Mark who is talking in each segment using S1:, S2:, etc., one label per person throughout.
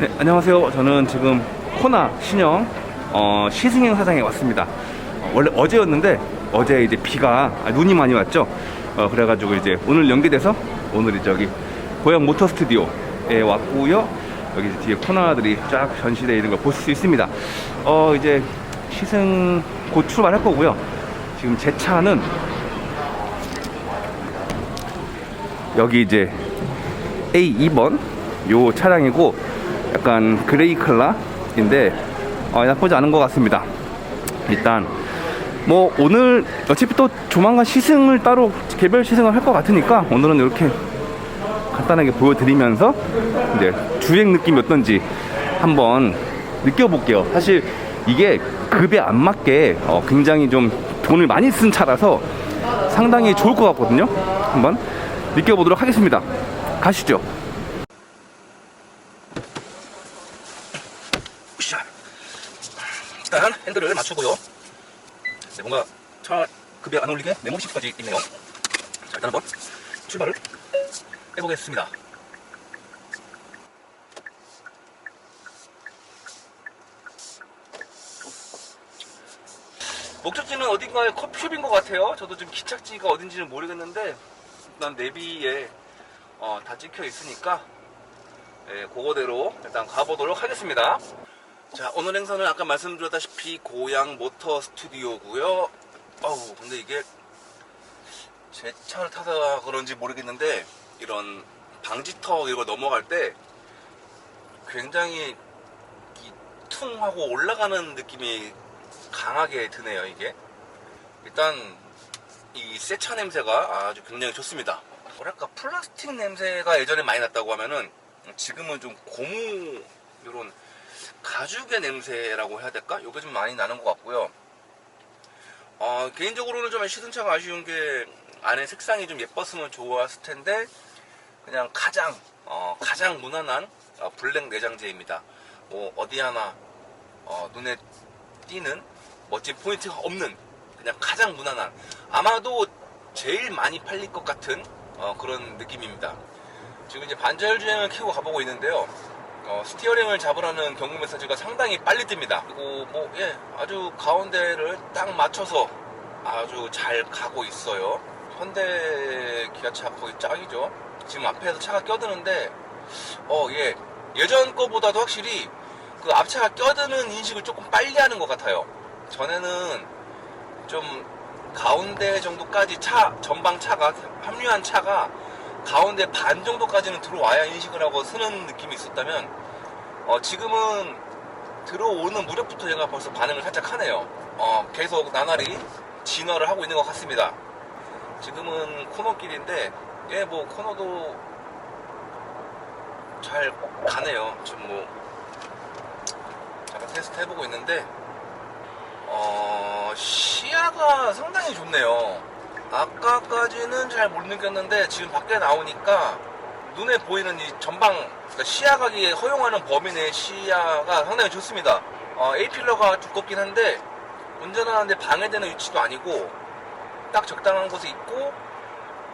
S1: 네, 안녕하세요. 저는 지금 코나 신형 어, 시승행 사장에 왔습니다. 어, 원래 어제였는데 어제 이제 비가 아, 눈이 많이 왔죠. 어, 그래가지고 이제 오늘 연계돼서 오늘이 저기 고양 모터 스튜디오에 왔고요. 여기 이제 뒤에 코나들이 쫙 전시되어 있는 걸 보실 수 있습니다. 어 이제 시승 곧 출발할 거고요. 지금 제 차는 여기 이제 A2번 요 차량이고 약간 그레이 컬러인데 어, 나쁘지 않은 것 같습니다. 일단 뭐 오늘 어차피 또 조만간 시승을 따로 개별 시승을 할 것 같으니까 오늘은 이렇게 간단하게 보여드리면서 이제 주행 느낌이 어떤지 한번 느껴볼게요. 사실 이게 급에 안 맞게 어, 굉장히 좀 돈을 많이 쓴 차라서 상당히 좋을 것 같거든요. 한번 느껴보도록 하겠습니다. 가시죠. 으쌰. 일단 핸들을 맞추고요. 네, 뭔가 차 급에 안 올리게 메모식까지 있네요. 자, 일단 한번 출발을 해보겠습니다. 목적지는 어딘가에 커피숍인 것 같아요. 저도 지금 기착지가 어딘지는 모르겠는데 일단 내비에 어, 다 찍혀 있으니까 예, 그거대로 일단 가보도록 하겠습니다. 자, 오늘 행사는 아까 말씀드렸다시피 고양 모터 스튜디오고요. 어우, 근데 이게 제 차를 타서 그런지 모르겠는데 이런 방지턱 이거 넘어갈 때 굉장히 이 퉁하고 올라가는 느낌이 강하게 드네요 이게 일단 이새차 냄새가 아주 굉장히 좋습니다 뭐랄까 플라스틱 냄새가 예전에 많이 났다고 하면은 지금은 좀 고무 이런 가죽의 냄새라고 해야 될까? 이게 좀 많이 나는 것 같고요 어, 개인적으로는 좀 시승차가 아쉬운 게 안에 색상이 좀 예뻤으면 좋았을 텐데 그냥 가장 어, 가장 무난한 어, 블랙 내장재입니다. 뭐 어디 하나 어, 눈에 띄는 멋진 포인트가 없는 그냥 가장 무난한 아마도 제일 많이 팔릴 것 같은 어, 그런 느낌입니다. 지금 이제 반절 주행을 키고 가보고 있는데요. 어, 스티어링을 잡으라는 경고 메시지가 상당히 빨리 뜹니다. 그리고 뭐, 예, 아주 가운데를 딱 맞춰서 아주 잘 가고 있어요. 현대 기아차 거의 짱이죠. 지금 앞에서 차가 껴드는데, 어, 예, 예전 거보다도 확실히 그 앞차가 껴드는 인식을 조금 빨리 하는 것 같아요. 전에는 좀 가운데 정도까지 차, 전방 차가, 합류한 차가 가운데 반 정도까지는 들어와야 인식을 하고 쓰는 느낌이 있었다면 어, 지금은 들어오는 무렵부터 얘가 벌써 반응을 살짝 하네요. 어, 계속 나날이 진화를 하고 있는 것 같습니다. 지금은 코너길인데 예, 뭐 코너도 잘 가네요. 지금 뭐 잠깐 테스트 해보고 있는데 어, 시야가 상당히 좋네요. 아까까지는 잘 못 느꼈는데 지금 밖에 나오니까 눈에 보이는 이 전방 그러니까 시야각이 허용하는 범위 내 시야가 상당히 좋습니다. 어, A필러가 두껍긴 한데 운전하는데 방해되는 위치도 아니고 딱 적당한 곳에 있고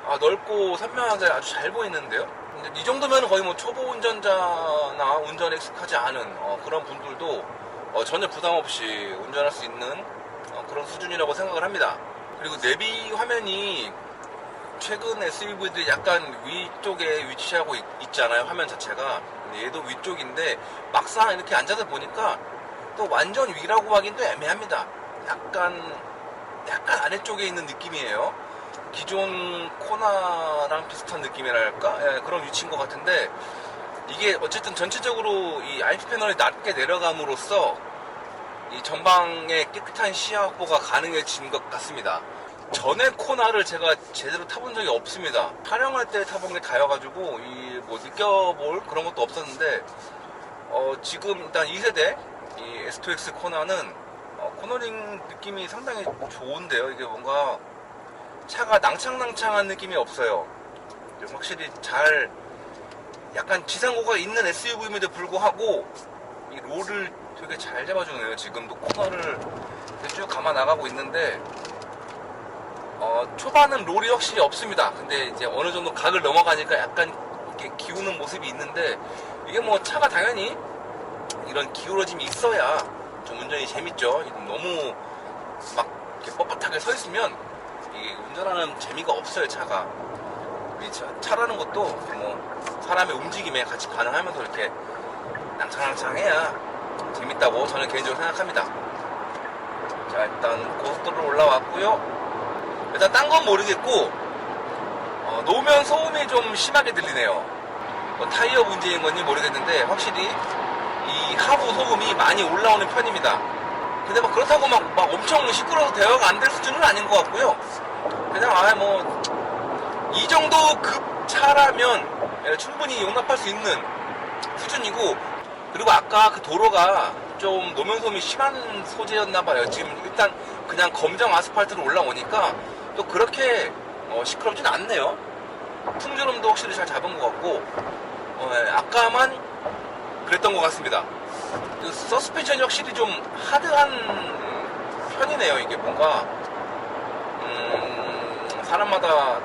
S1: 아, 넓고 선명하게 아주 잘 보이는데요. 이 정도면 거의 뭐 초보 운전자나 운전에 익숙하지 않은 어, 그런 분들도 어, 전혀 부담 없이 운전할 수 있는 어, 그런 수준이라고 생각을 합니다. 그리고 내비 화면이 최근 SUV들이 약간 위쪽에 위치하고 있, 잖아요 화면 자체가. 얘도 위쪽인데 막상 이렇게 앉아서 보니까 또 완전 위라고 하긴 또 애매합니다. 약간 약간 아래쪽에 있는 느낌이에요. 기존 코나랑 비슷한 느낌이랄까? 예, 그런 위치인 것 같은데 이게 어쨌든 전체적으로 이 IP 패널이 낮게 내려감으로써 이 전방의 깨끗한 시야 확보가 가능해진 것 같습니다. 전에 코나를 제가 제대로 타본 적이 없습니다. 촬영할 때 타본 게 다여가지고 이 뭐 느껴볼 그런 것도 없었는데 어, 지금 일단 2세대 이 S2X 코나는 어, 코너링 느낌이 상당히 좋은데요. 이게 뭔가 차가 낭창낭창한 느낌이 없어요. 좀 확실히 잘 약간 지상고가 있는 SUV임에도 불구하고 이 롤을 되게 잘 잡아주네요. 지금도 코너를 쭉 감아 나가고 있는데 어, 초반은 롤이 확실히 없습니다. 근데 이제 어느 정도 각을 넘어가니까 약간 이렇게 기우는 모습이 있는데 이게 뭐 차가 당연히 이런 기울어짐이 있어야 좀 운전이 재밌죠. 너무 막 이렇게 뻣뻣하게 서 있으면 이게 운전하는 재미가 없어요 차가. 이 차, 차라는 것도 뭐 사람의 움직임에 같이 반응하면서 이렇게 낭창낭창해야 재밌다고 저는 개인적으로 생각합니다. 자 일단 고속도로 올라왔고요. 일단 딴 건 모르겠고 어, 노면 소음이 좀 심하게 들리네요. 뭐 타이어 문제인 건지 모르겠는데 확실히 이 하부 소음이 많이 올라오는 편입니다. 근데 막 그렇다고 막, 막 엄청 시끄러워서 대화가 안 될 수준은 아닌 것 같고요. 그냥 아예 뭐이 정도 급 차라면 예, 충분히 용납할 수 있는 수준이고 그리고 아까 그 도로가 좀 노면 소음이 심한 소재였나 봐요. 지금 일단 그냥 검정 아스팔트로 올라오니까 또 그렇게 어, 시끄럽진 않네요. 풍주름도 확실히 잘 잡은 것 같고 어, 예, 아까만 그랬던 것 같습니다. 그 서스펜션이 확실히 좀 하드한 편이네요. 이게 뭔가 음, 사람마다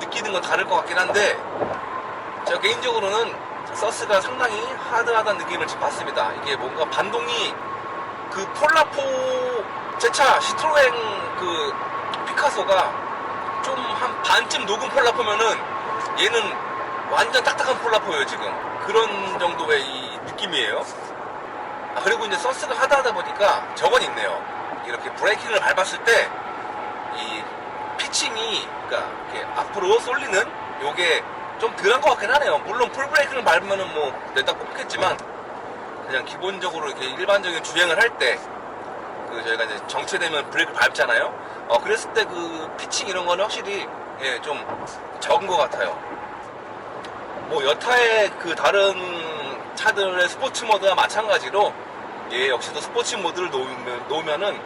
S1: 느끼는 건 다를 것 같긴 한데 제가 개인적으로는 서스가 상당히 하드하다는 느낌을 지금 받습니다. 이게 뭔가 반동이 그 폴라포 제 차 시트로행 그 피카소가 좀 한 반쯤 녹은 폴라포면은 얘는 완전 딱딱한 폴라포예요 지금 그런 정도의 이 느낌이에요. 아, 그리고 이제 서스가 하드하다 보니까 저건 있네요. 이렇게 브레이킹을 밟았을 때 이 피칭이 그러니까 이렇게 앞으로 쏠리는 요게 좀 덜한 것 같긴 하네요. 물론 풀 브레이크를 밟으면은 뭐 내다 꼽겠지만 그냥 기본적으로 이렇게 일반적인 주행을 할 때 그 저희가 이제 정체되면 브레이크 밟잖아요. 어 그랬을 때 그 피칭 이런 거는 확실히 예 좀 적은 것 같아요. 뭐 여타의 그 다른 차들의 스포츠 모드와 마찬가지로 얘 역시도 스포츠 모드를 놓으면, 놓으면은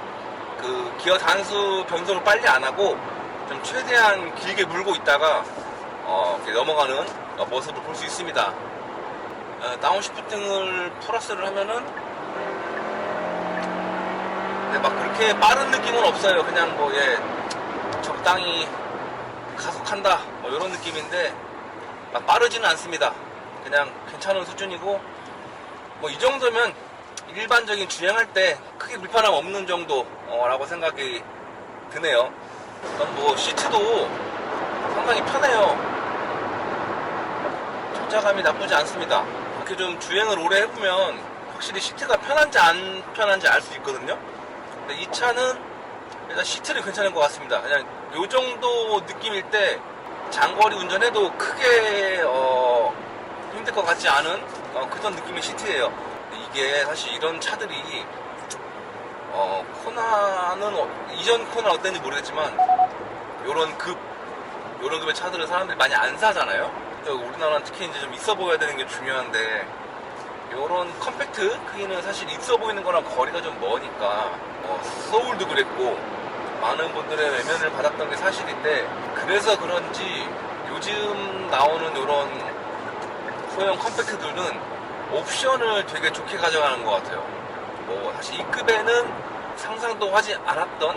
S1: 그 기어 단수 변속을 빨리 안 하고 좀 최대한 길게 물고 있다가 어, 넘어가는 어, 모습을 볼 수 있습니다. 어, 다운시프팅을 플러스를 하면은 근데 막 그렇게 빠른 느낌은 없어요. 그냥 뭐 예, 적당히 가속한다 뭐 이런 느낌인데 막 빠르지는 않습니다. 그냥 괜찮은 수준이고 뭐 이 정도면 일반적인 주행할 때 크게 불편함 없는 정도라고 생각이 드네요. 일단 뭐 시트도 상당히 편해요. 적자감이 나쁘지 않습니다. 이렇게 좀 주행을 오래 해보면 확실히 시트가 편한지 안 편한지 알 수 있거든요. 근데 이 차는 일단 시트는 괜찮은 것 같습니다. 그냥 요 정도 느낌일 때 장거리 운전해도 크게 어, 힘들 것 같지 않은 어, 그런 느낌의 시트예요. 이게 사실 이런 차들이 어, 코나는 어- 이전 코나 어땠는지 모르겠지만 요런 급 요런 급의 차들은 사람들이 많이 안 사잖아요. 또 우리나라는 특히 이제 좀 있어 보여야 되는 게 중요한데 요런 컴팩트 크기는 사실 있어 보이는 거랑 거리가 좀 머니까 어, 소울도 그랬고 많은 분들의 외면을 받았던 게 사실인데 그래서 그런지 요즘 나오는 요런 소형 컴팩트들은 옵션을 되게 좋게 가져가는 것 같아요. 뭐 사실 이 급에는 상상도 하지 않았던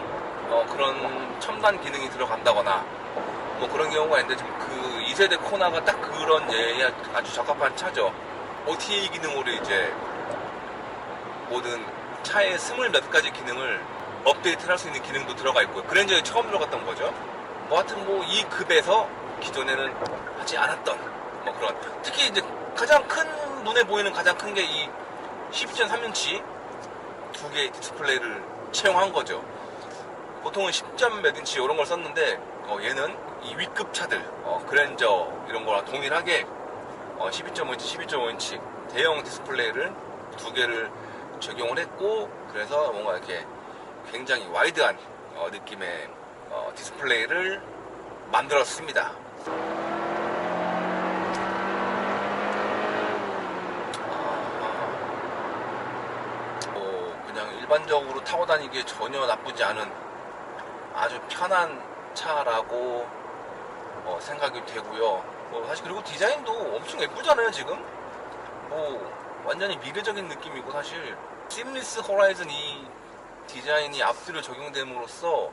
S1: 어, 그런 첨단 기능이 들어간다거나 뭐 그런 경우가 있는데 지금 그 2세대 코나가 딱 그런 예에 아주 적합한 차죠. OTA 기능으로 이제 모든 차의 스물 몇 가지 기능을 업데이트를 할 수 있는 기능도 들어가 있고요. 그랜저에 처음 들어갔던 거죠. 뭐 하여튼 뭐 이 급에서 기존에는 하지 않았던 뭐 그런 특히 이제 가장 큰 눈에 보이는 가장 큰 게 이 12.3인치 두 개의 디스플레이를 채용한 거죠. 보통은 10점 몇 인치 이런 걸 썼는데 어, 얘는 이 위급 차들 어, 그랜저 이런 거랑 동일하게 어, 12.5인치, 12.5인치 대형 디스플레이를 두 개를 적용을 했고 그래서 뭔가 이렇게 굉장히 와이드한 어, 느낌의 어, 디스플레이를 만들었습니다. 아, 어, 그냥 일반적으로 타고 다니기에 전혀 나쁘지 않은 아주 편한 차라고 어, 생각이 되고요. 뭐 사실 그리고 디자인도 엄청 예쁘잖아요 지금. 뭐 완전히 미래적인 느낌이고 사실 심리스 호라이즌 이 디자인이 앞뒤로 적용됨으로써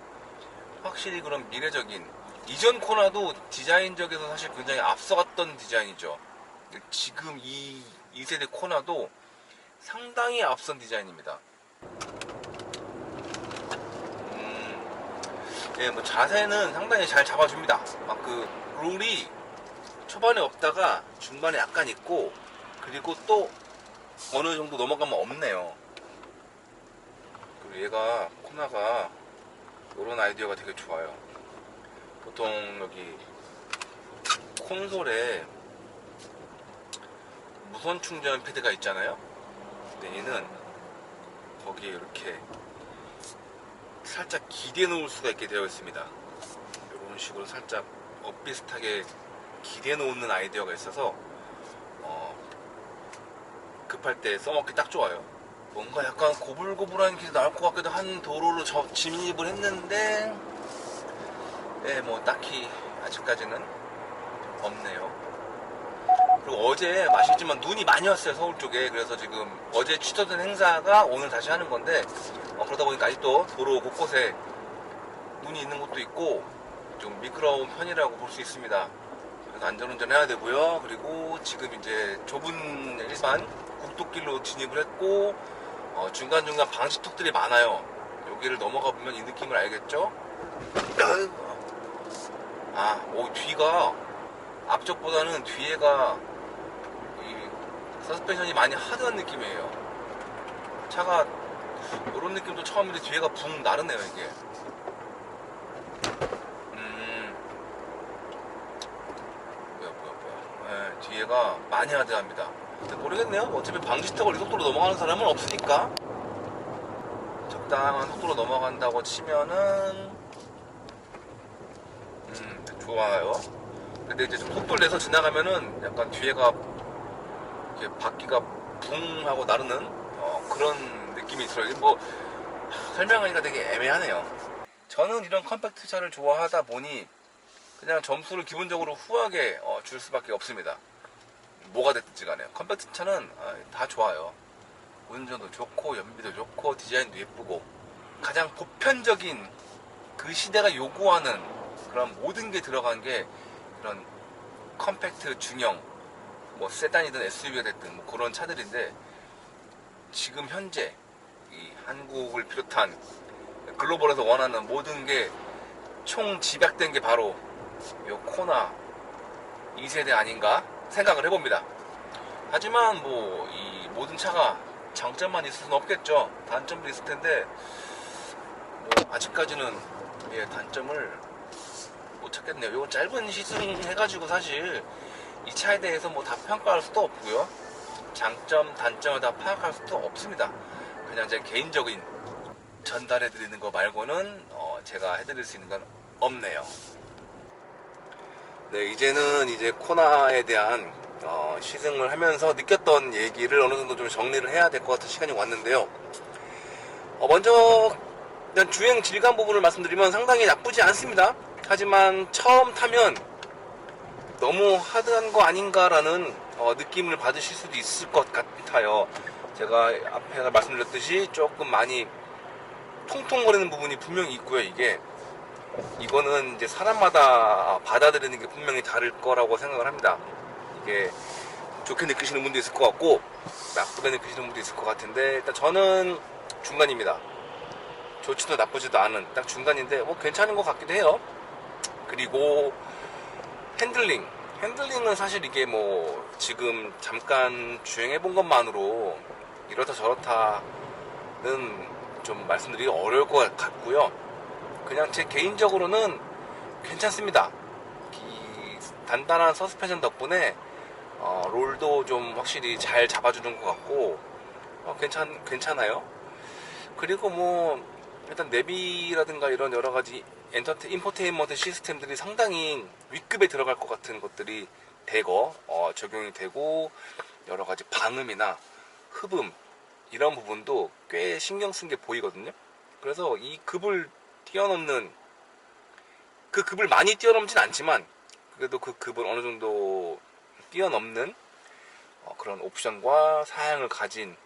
S1: 확실히 그런 미래적인 이전 코나도 디자인적에서 사실 굉장히 앞서갔던 디자인이죠. 지금 이 2세대 코나도 상당히 앞선 디자인입니다. 음, 예, 뭐 자세는 상당히 잘 잡아줍니다. 막 그 롤이 초반에 없다가 중반에 약간 있고 그리고 또 어느 정도 넘어가면 없네요. 그리고 얘가 코나가 이런 아이디어가 되게 좋아요. 보통 여기 콘솔에 무선 충전 패드가 있잖아요. 근데 얘는 거기에 이렇게 살짝 기대 놓을 수가 있게 되어 있습니다. 이런 식으로 살짝 엇비슷하게 기대 놓는 아이디어가 있어서 어, 급할 때 써먹기 딱 좋아요. 뭔가 약간 고불고불한 길이 나올 것 같기도 한 도로로 저 진입을 했는데, 네, 뭐 딱히 아직까지는 없네요. 그리고 어제 아시겠지만 눈이 많이 왔어요 서울 쪽에 그래서 지금 어제 취소된 행사가 오늘 다시 하는 건데 어, 그러다 보니까 아직도 도로 곳곳에 눈이 있는 곳도 있고 좀 미끄러운 편이라고 볼 수 있습니다. 그래서 안전운전 해야 되고요. 그리고 지금 이제 좁은 일반 국도길로 진입을 했고 어, 중간중간 방지턱들이 많아요. 여기를 넘어가 보면 이 느낌을 알겠죠? 아, 오 뒤가 앞쪽보다는 뒤에가 이 서스펜션이 많이 하드한 느낌이에요. 차가 이런 느낌도 처음인데 뒤에가 붕 나르네요 이게. 음, 뭐야 뭐야 뒤에가 많이 하드합니다. 모르겠네요. 어차피 방지턱을 이 속도로 넘어가는 사람은 없으니까 적당한 속도로 넘어간다고 치면은 음 좋아요. 근데 이제 좀 속도를 내서 지나가면은 약간 뒤에가 이렇게 바퀴가 붕 하고 나르는 어, 그런 느낌이. 이게 뭐 설명하기가 되게 애매하네요. 저는 이런 컴팩트 차를 좋아하다 보니 그냥 점수를 기본적으로 후하게 어, 줄 수밖에 없습니다. 뭐가 됐든지 간에 컴팩트 차는 어, 다 좋아요. 운전도 좋고 연비도 좋고 디자인도 예쁘고 가장 보편적인 그 시대가 요구하는 그런 모든 게 들어간 게 이런 컴팩트 중형 뭐 세단이든 SUV가 됐든 뭐 그런 차들인데 지금 현재 이 한국을 비롯한 글로벌에서 원하는 모든 게 총 집약된 게 바로 요 코나 2세대 아닌가 생각을 해봅니다. 하지만 뭐 이 모든 차가 장점만 있을 수는 없겠죠. 단점도 있을 텐데 뭐 아직까지는 예, 단점을 못 찾겠네요. 요 짧은 시승 해가지고 사실 이 차에 대해서 뭐 다 평가할 수도 없고요. 장점, 단점을 다 파악할 수도 없습니다. 그냥 제 개인적인 전달해 드리는 거 말고는 어, 제가 해드릴 수 있는 건 없네요. 네, 이제는 이제 코나에 대한 어, 시승을 하면서 느꼈던 얘기를 어느 정도 좀 정리를 해야 될 것 같은 시간이 왔는데요. 어, 먼저 일단 주행 질감 부분을 말씀드리면 상당히 나쁘지 않습니다. 하지만 처음 타면 너무 하드한 거 아닌가라는 어, 느낌을 받으실 수도 있을 것 같아요. 제가 앞에서 말씀드렸듯이 조금 많이 통통거리는 부분이 분명히 있고요. 이게 이거는 이제 사람마다 받아들이는 게 분명히 다를 거라고 생각을 합니다. 이게 좋게 느끼시는 분도 있을 것 같고 나쁘게 느끼시는 분도 있을 것 같은데 일단 저는 중간입니다. 좋지도 나쁘지도 않은 딱 중간인데 뭐 괜찮은 것 같기도 해요. 그리고 핸들링. 핸들링은 사실 이게 뭐 지금 잠깐 주행해 본 것만으로 이렇다 저렇다는 좀 말씀드리기 어려울 것 같고요. 그냥 제 개인적으로는 괜찮습니다. 이 단단한 서스펜션 덕분에 어, 롤도 좀 확실히 잘 잡아주는 것 같고 어, 괜찮 괜찮아요. 그리고 뭐 일단 내비라든가 이런 여러 가지 엔터테 인포테인먼트 시스템들이 상당히 윗급에 들어갈 것 같은 것들이 대거 어, 적용이 되고 여러 가지 방음이나 흡음 이런 부분도 꽤 신경 쓴 게 보이거든요. 그래서 이 급을 뛰어넘는 그 급을 많이 뛰어넘진 않지만 그래도 그 급을 어느 정도 뛰어넘는 어, 그런 옵션과 사양을 가진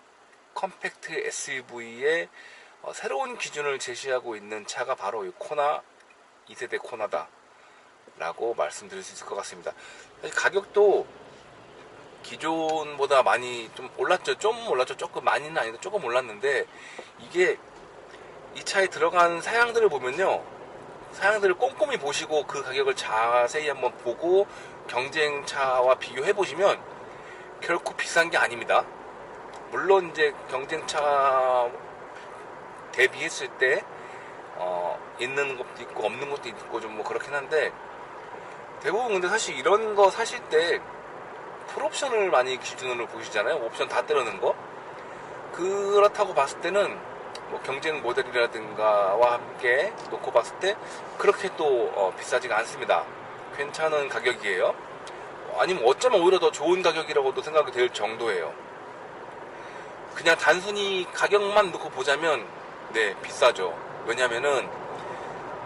S1: 컴팩트 SUV의 어, 새로운 기준을 제시하고 있는 차가 바로 이 코나 2세대 코나다 라고 말씀드릴 수 있을 것 같습니다 사실 가격도 기존보다 많이 좀 올랐죠. 좀 올랐죠. 조금 많이는 아닌데 조금 올랐는데 이게 이 차에 들어간 사양들을 보면요. 사양들을 꼼꼼히 보시고 그 가격을 자세히 한번 보고 경쟁차와 비교해 보시면 결코 비싼 게 아닙니다. 물론 이제 경쟁차 대비했을 때 어, 있는 것도 있고 없는 것도 있고 좀 뭐 그렇긴 한데 대부분 근데 사실 이런 거 사실 때 풀옵션을 많이 기준으로 보시잖아요. 옵션 다 때려는 거. 그렇다고 봤을 때는 뭐 경쟁 모델이라든가와 함께 놓고 봤을 때 그렇게 또 어, 비싸지가 않습니다. 괜찮은 가격이에요. 아니면 어쩌면 오히려 더 좋은 가격이라고도 생각이 될 정도예요. 그냥 단순히 가격만 놓고 보자면 네 비싸죠. 왜냐면은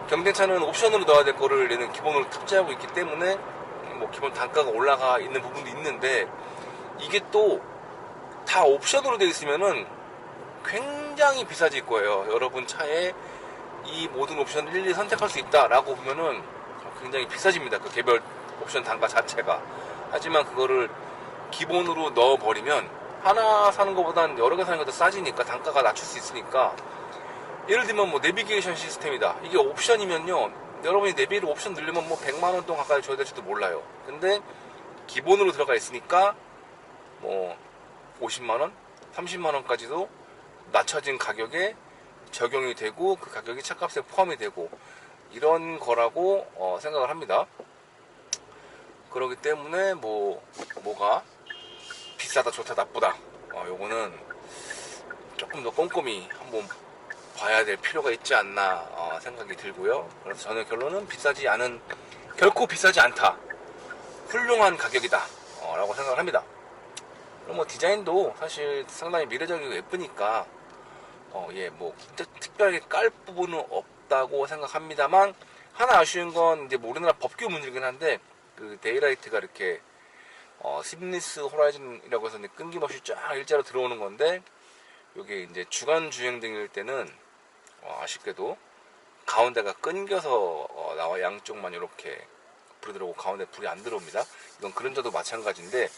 S1: 경쟁차는 옵션으로 넣어야 될 거를 얘는 기본으로 탑재하고 있기 때문에 뭐 기본 단가가 올라가 있는 부분도 있는데 이게 또 다 옵션으로 되어 있으면은 굉장히 비싸질 거예요. 여러분 차에 이 모든 옵션을 일일이 선택할 수 있다라고 보면은 굉장히 비싸집니다. 그 개별 옵션 단가 자체가. 하지만 그거를 기본으로 넣어버리면 하나 사는 것보단 여러 개 사는 것도 싸지니까 단가가 낮출 수 있으니까 예를 들면 뭐 내비게이션 시스템이다. 이게 옵션이면요. 여러분이 내비를 옵션 늘리면 뭐 100만 원 돈 가까이 줘야 될지도 몰라요. 근데 기본으로 들어가 있으니까 뭐 50만 원, 30만 원까지도 낮춰진 가격에 적용이 되고 그 가격이 차값에 포함이 되고 이런 거라고 어, 생각을 합니다. 그렇기 때문에 뭐 뭐가 비싸다 좋다 나쁘다 어, 요거는 조금 더 꼼꼼히 한번 봐야 될 필요가 있지 않나 어, 생각이 들고요. 그래서 저는 결론은 비싸지 않은 결코 비싸지 않다. 훌륭한 가격이다. 어, 라고 생각을 합니다. 뭐 디자인도 사실 상당히 미래적이고 예쁘니까 어, 예, 뭐 특- 특별하게 깔 부분은 없다고 생각합니다만 하나 아쉬운 건 이제 뭐 우리나라 법규 문제긴 한데 그 데이라이트가 이렇게 어, 심리스 호라이즌이라고 해서 끊김없이 쫙 일자로 들어오는 건데 이게 이제 주간 주행 등일 때는 어, 아쉽게도 가운데가 끊겨서 어, 나와 양쪽만 이렇게 불이 들어오고 가운데 불이 안 들어옵니다. 이건 그런저도 마찬가지인데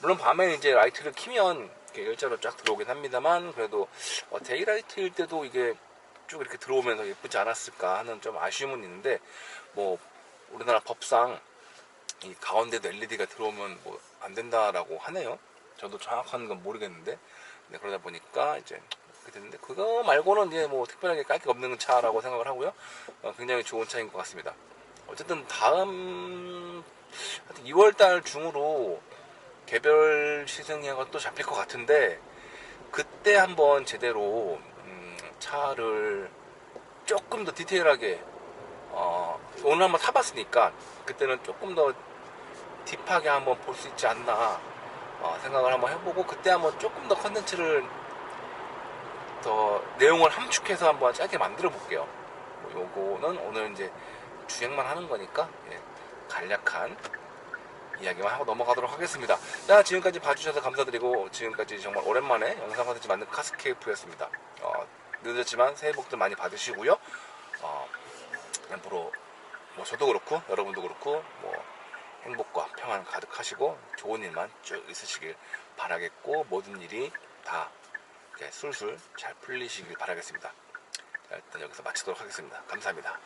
S1: 물론 밤에 이제 라이트를 키면 이렇게 일자로 쫙 들어오긴 합니다만 그래도 어, 데이라이트일 때도 이게 쭉 이렇게 들어오면서 예쁘지 않았을까 하는 좀 아쉬움은 있는데 뭐 우리나라 법상 이 가운데도 LED가 들어오면 뭐 안 된다라고 하네요. 저도 정확한 건 모르겠는데 네, 그러다 보니까 이제 그렇게 됐는데 그거 말고는 이제 뭐 특별하게 깔게 없는 차라고 생각을 하고요. 어, 굉장히 좋은 차인 것 같습니다. 어쨌든 다음 2월달 중으로 개별 시승회가 또 잡힐 것 같은데 그때 한번 제대로 음, 차를 조금 더 디테일하게 어, 오늘 한번 타봤으니까 그때는 조금 더 딥하게 한번 볼 수 있지 않나 어, 생각을 한번 해보고 그때 한번 조금 더 컨텐츠를 더 내용을 함축해서 한번 짧게 만들어 볼게요. 뭐 요거는 오늘 이제 주행만 하는 거니까 예, 간략한 이야기만 하고 넘어가도록 하겠습니다. 자, 지금까지 봐주셔서 감사드리고 지금까지 정말 오랜만에 영상 컨텐츠 만든 카스케이프였습니다. 어, 늦었지만 새해 복들 많이 받으시고요. 어, 앞으로 뭐 저도 그렇고 여러분도 그렇고 뭐 행복과 평안 가득하시고 좋은 일만 쭉 있으시길 바라겠고 모든 일이 다 술술 잘 풀리시길 바라겠습니다. 자, 일단 여기서 마치도록 하겠습니다. 감사합니다.